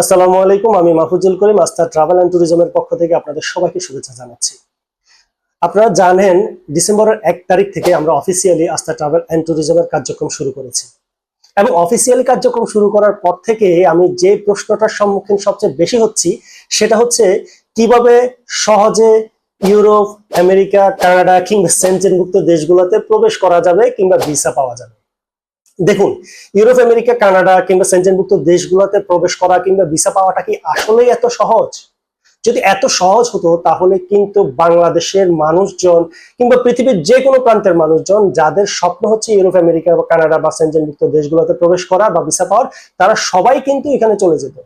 আসসালামু আলাইকুম, আমি মাহফুজুল করিম আস্থা ট্রাভেল অ্যান্ড ট্যুরিজমের পক্ষ থেকে আপনাদের সবাইকে শুভেচ্ছা জানাচ্ছি। আপনারা জানেন, ডিসেম্বরের এক তারিখ থেকে আমরা অফিসিয়ালি আস্থা ট্রাভেল অ্যান্ড ট্যুরিজমের কার্যক্রম শুরু করেছি। এবং অফিসিয়ালি কার্যক্রম শুরু করার পর থেকে আমি যে প্রশ্নটার সম্মুখীন সবচেয়ে বেশি হচ্ছি, সেটা হচ্ছে কীভাবে সহজে ইউরোপ, আমেরিকা, কানাডা কিংবা সেন্টেনভুক্ত দেশগুলোতে প্রবেশ করা যাবে কিংবা ভিসা পাওয়া যাবে। দেখুন, ইউরোপ, আমেরিকা, কানাডা কিংবা সেন্টেনভুক্ত দেশগুলোতে প্রবেশ করা কিংবা ভিসা পাওয়াটা কি আসলেই এত সহজ? যদি এত সহজ হতো, তাহলে কিন্তু বাংলাদেশের মানুষজন কিংবা পৃথিবীর যে কোনো প্রান্তের মানুষজন যাদের স্বপ্ন হচ্ছে ইউরোপ, আমেরিকা বা কানাডা বা সেন্টেনভুক্ত দেশগুলোতে প্রবেশ করা বা ভিসা পাওয়ার, তারা সবাই কিন্তু এখানে চলে যেত।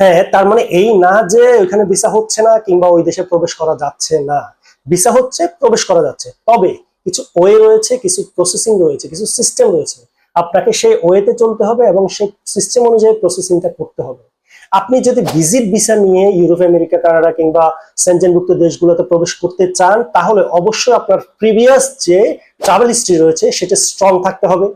হ্যাঁ তার মানে এই না যে ওইখানে ভিসা হচ্ছে না কিংবা ওই দেশে প্রবেশ করা যাচ্ছে না। ভিসা হচ্ছে, প্রবেশ করা যাচ্ছে। তবে কিছু ওয়ে রয়েছে, কিছু প্রসেসিং রয়েছে, কিছু সিস্টেম রয়েছে। আপনাকে সেই ওয়েতে চলতে হবে এবং সেই সিস্টেম অনুযায়ী প্রসেসিংটা করতে হবে। আপনি যদি ভিজিট ভিসা নিয়ে ইউরোপ আমেরিকা কানাডা কিংবা সেন্টেনভুক্ত দেশগুলোতে প্রবেশ করতে চান, তাহলে অবশ্যই আপনার প্রিভিয়াস যে ট্রাভেল হিস্ট্রি রয়েছে, সেটা স্ট্রং থাকতে হবে।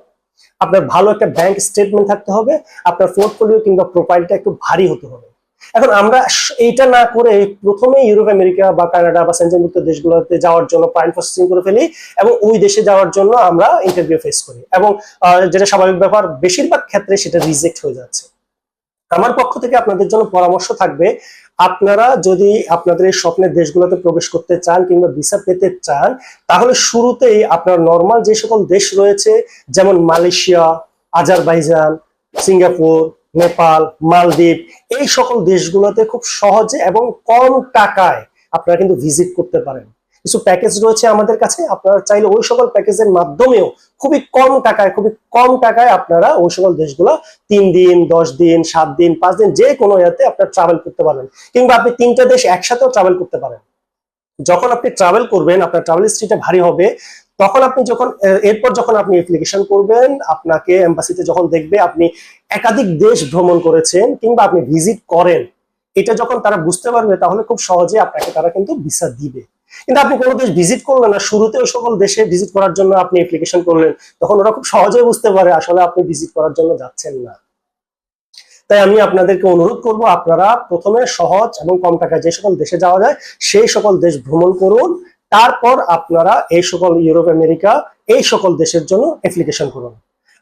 আপনার ভালো একটা ব্যাংক স্টেটমেন্ট থাকতে হবে। আপনার পোর্টফোলিও কিংবা প্রোফাইলটা একটু ভারী হতে হবে। এখন আমরা এইটা না করে প্রথমে ইউরোপ, আমেরিকা বা কানাডা বা সেন্টেনভুক্ত দেশগুলোতে যাওয়ার জন্য প্রাইম প্রসেসিং করে ফেলি এবং ওই দেশে যাওয়ার জন্য আমরা ইন্টারভিউ ফেস করি এবং যেটা স্বাভাবিক ব্যাপার, বেশিরভাগ ক্ষেত্রে সেটা রিজেক্ট হয়ে যাচ্ছে। আমার পক্ষ থেকে আপনাদের জন্য পরামর্শ থাকবে, আপনারা যদি আপনাদের এই স্বপ্নের দেশগুলোতে প্রবেশ করতে চান কিংবা ভিসা পেতে চান, তাহলে শুরুতেই আপনার নর্মাল যে সকল দেশ রয়েছে, যেমন Malaysia, Azerbaijan, Singapore Nepal, Maldives, এই সকল দেশগুলোতে খুব সহজে এবং কম টাকায় আপনারা কিন্তু ভিজিট করতে পারেন। কিছু প্যাকেজ রয়েছে আমাদের কাছে, আপনারা চাইলে ওই সকল প্যাকেজের মাধ্যমেও খুবই কম টাকায়, খুবই কম টাকায় আপনারা ওই সকল দেশগুলো তিন দিন, দশ দিন, সাত দিন, পাঁচ দিন যে কোনো ইয়াতে আপনারা ট্রাভেল করতে পারেন কিংবা আপনি তিনটা দেশ একসাথেও ট্রাভেল করতে পারেন। যখন আপনি ট্রাভেল করবেন, আপনার ট্রাভেল হিস্ট্রিটা ভারী হবে। তখন আপনি যখন এরপর যখন আপনি অ্যাপ্লিকেশন করবেন, আপনাকে এম্বাসিতে যখন দেখবে আপনি একাধিক দেশ ভ্রমণ করেছেন কিংবা আপনি ভিজিট করেন, এটা যখন তারা বুঝতে পারবে, তাহলে খুব সহজে আপনাকে তারা কিন্তু ভিসা দিবে। কিন্তু আপনি কোনো দেশ ভিজিট করলেন না শুরুতে সকল দেশে ভিজিট করার জন্য আপনি অ্যাপ্লিকেশন করলেন, তখন ওরা খুব সহজেই বুঝতে পারে আসলে আপনি ভিজিট করার জন্য যাচ্ছেন না। তাই আমি আপনাদেরকে অনুরোধ করব, আপনারা প্রথমে সহজ এবং কম টাকায় যে সকল দেশে যাওয়া যায়, সেই সকল দেশ ভ্রমণ করুন। তারপর আপনারা এই সকল ইউরোপ আমেরিকা এই সকল দেশের জন্য অ্যাপ্লিকেশন করুন।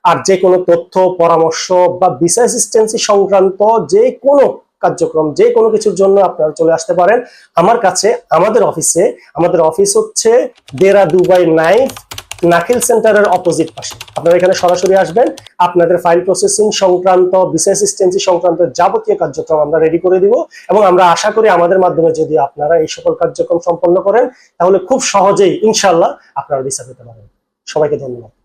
আর যে কোনো তথ্য, পরামর্শ বা ভিসা অ্যাসিস্ট্যান্সি সংক্রান্ত যে কোনো কার্যক্রম, যে কোনো কিছুর জন্য আপনারা চলে আসতে পারেন। আমার কাছে, আমাদের অফিসে আমাদের অফিস হচ্ছে দেরা দুবাই নাইফ নাকিল সেন্টারের অপোজিট পাশে। আপনারা এখানে সরাসরি আসবেন, আপনাদের ফাইল প্রসেসিং সংক্রান্ত বিশেষ অ্যাসিস্ট্যান্সি সংক্রান্ত যাবতীয় কার্যক্রম আমরা রেডি করে দিব এবং আমরা আশা করি আমাদের মাধ্যমে যদি আপনারা এই সকল কার্যক্রম সম্পন্ন করেন, তাহলে খুব সহজেই ইনশাল্লাহ আপনারা ভিসা পেতে পারেন। সবাইকে ধন্যবাদ।